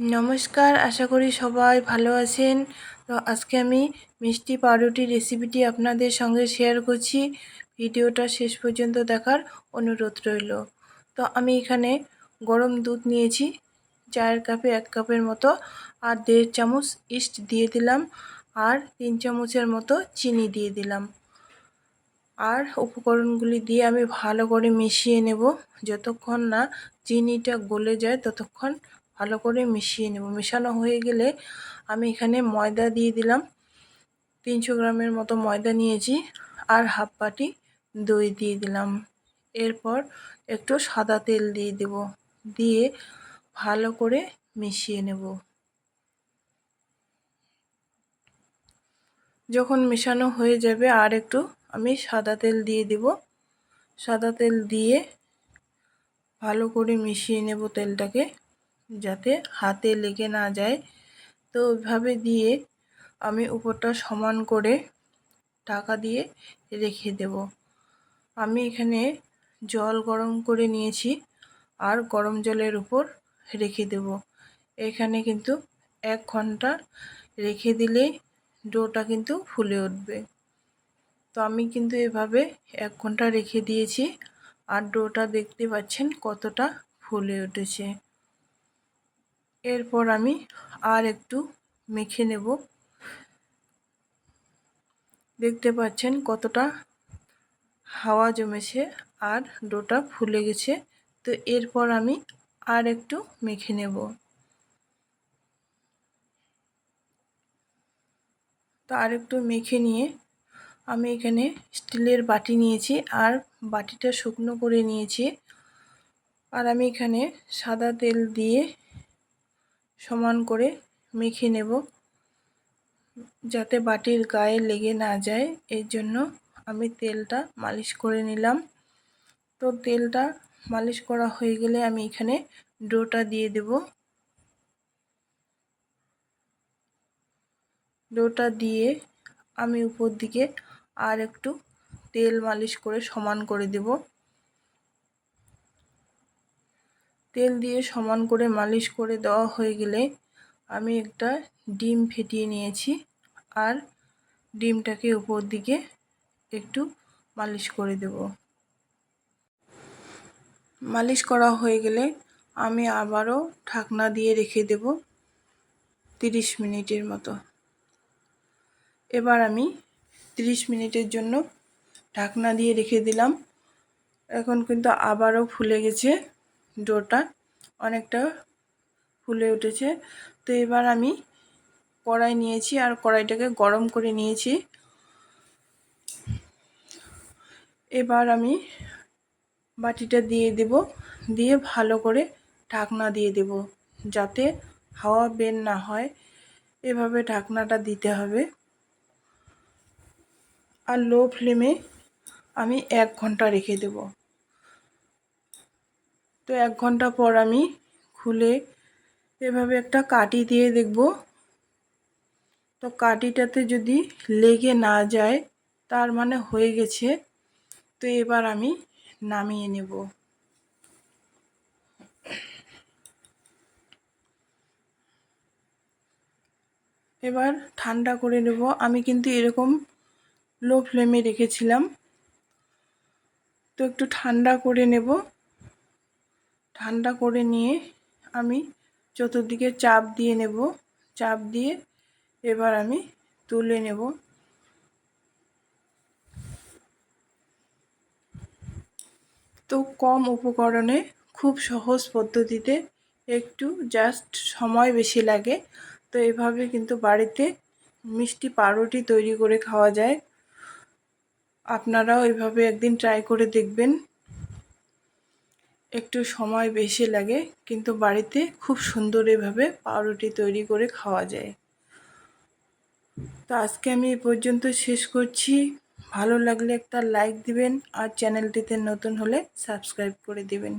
নমস্কার, আশা করি সবাই ভালো আছেন। তো আজকে আমি মিষ্টি পাউরুটি রেসিপিটি আপনাদের সঙ্গে শেয়ার করছি। ভিডিওটা শেষ পর্যন্ত দেখার অনুরোধ রইল। তো আমি এখানে গরম দুধ নিয়েছি, চায়ের কাপে এক কাপের মতো আর দেড় চামচ ইস্ট দিয়ে দিলাম আর তিন চামচের মতো চিনি দিয়ে দিলাম। আর উপকরণগুলি দিয়ে আমি ভালো করে মিশিয়ে নেব। যতক্ষণ না চিনিটা গলে যায় ততক্ষণ ভালো করে মিশিয়ে নেব। মেশানো হয়ে গেলে আমি এখানে ময়দা দিয়ে দিলাম। তিনশো গ্রামের মতো ময়দা নিয়েছি আর হাফ বাটি দই দিয়ে দিলাম। এরপর একটু সাদা তেল দিয়ে দেব। দিয়ে ভালো করে মিশিয়ে নেব। যখন মেশানো হয়ে যাবে আর একটু আমি সাদা তেল দিয়ে দেব। সাদা তেল দিয়ে ভালো করে মিশিয়ে নেব তেলটাকে। যাতে হাতে লেগে না যায়। তো ওইভাবে দিয়ে আমি উপরটা সমান করে টাকা দিয়ে রেখে দেব। আমি এখানে জল গরম করে নিয়েছি আর গরম জলের উপর রেখে দেব। এখানে কিন্তু এক ঘণ্টা রেখে দিলেই ডোটা কিন্তু ফুলে উঠবে। তো আমি কিন্তু এভাবে এক ঘণ্টা রেখে দিয়েছি আর ডোটা দেখতে পাচ্ছেন কতটা ফুলে উঠেছে। এরপর আমি আর একটু মেখে নেব। দেখতে পাচ্ছেন কতটা হাওয়া জমেছে আর ডোটা ফুলে গেছে। তো এরপর আমি আর একটু মেখে নেব। তো আর একটু মেখে নিয়ে আমি এখানে স্টিলের বাটি নিয়েছি আর বাটিটা শুকনো করে নিয়েছি। আর আমি এখানে সাদা তেল দিয়ে সমান করে মেখে নেব যাতে বাটির গায়ে লেগে না যায়। এর জন্য আমি তেলটা মালিশ করে নিলাম। তো তেলটা মালিশ করা হয়ে গেলে আমি এখানে ডোটা দিয়ে দেব। ডোটা দিয়ে আমি উপর দিকে আর একটু তেল মালিশ করে সমান করে দেব। তেল দিয়ে সমান করে মালিশ করে দেওয়া হয়ে গেলে আমি একটা ডিম ফেটিয়ে নিয়েছি আর ডিমটাকে উপর দিকে একটু মালিশ করে দেব। মালিশ করা হয়ে গেলে আমি আবারও ঢাকনা দিয়ে রেখে দেব তিরিশ মিনিটের মতো। এবার আমি তিরিশ মিনিটের জন্য ঢাকনা দিয়ে রেখে দিলাম। এখন কিন্তু আবারও ফুলে গেছে। ডোটা অনেকটা ফুলে উঠেছে। তো এবার আমি কড়াই নিয়েছি আর কড়াইটাকে গরম করে নিয়েছি। এবার আমি বাটিটা দিয়ে দেব, দিয়ে ভালো করে ঢাকনা দিয়ে দেব যাতে হাওয়া বের না হয়। এভাবে ঢাকনাটা দিতে হবে। আর লো ফ্লেমে আমি এক ঘণ্টা রেখে দেব। তো এক ঘণ্টা পর আমি খুলে এভাবে একটা কাটি দিয়ে দেখব। তো কাটিটাতে যদি লেগে না যায়, তার মানে হয়ে গেছে। তো এবার আমি নামিয়ে নেব। এবার ঠান্ডা করে নেব। আমি কিন্তু এরকম লো ফ্লেমে রেখেছিলাম। তো একটু ঠান্ডা করে নেব। ঠান্ডা করে নিয়ে আমি চতুর্দিকে চাপ দিয়ে নেব। চাপ দিয়ে এবার আমি তুলে নেব। তো কম উপকরণে খুব সহজ পদ্ধতিতে একটু জাস্ট সময় বেশি লাগে। তো এভাবে কিন্তু বাড়িতে মিষ্টি পাউরুটি তৈরি করে খাওয়া যায়। আপনারাও এভাবে একদিন ট্রাই করে দেখবেন। একটু সময় বেশি লাগে, কিন্তু বাড়িতে খুব সুন্দর এভাবে পাউরুটি তৈরি করে খাওয়া যায়। তো আজকে আমি এ পর্যন্ত শেষ করছি। ভালো লাগলে একটা লাইক দিবেন আর চ্যানেলটিতে নতুন হলে সাবস্ক্রাইব করে দিবেন।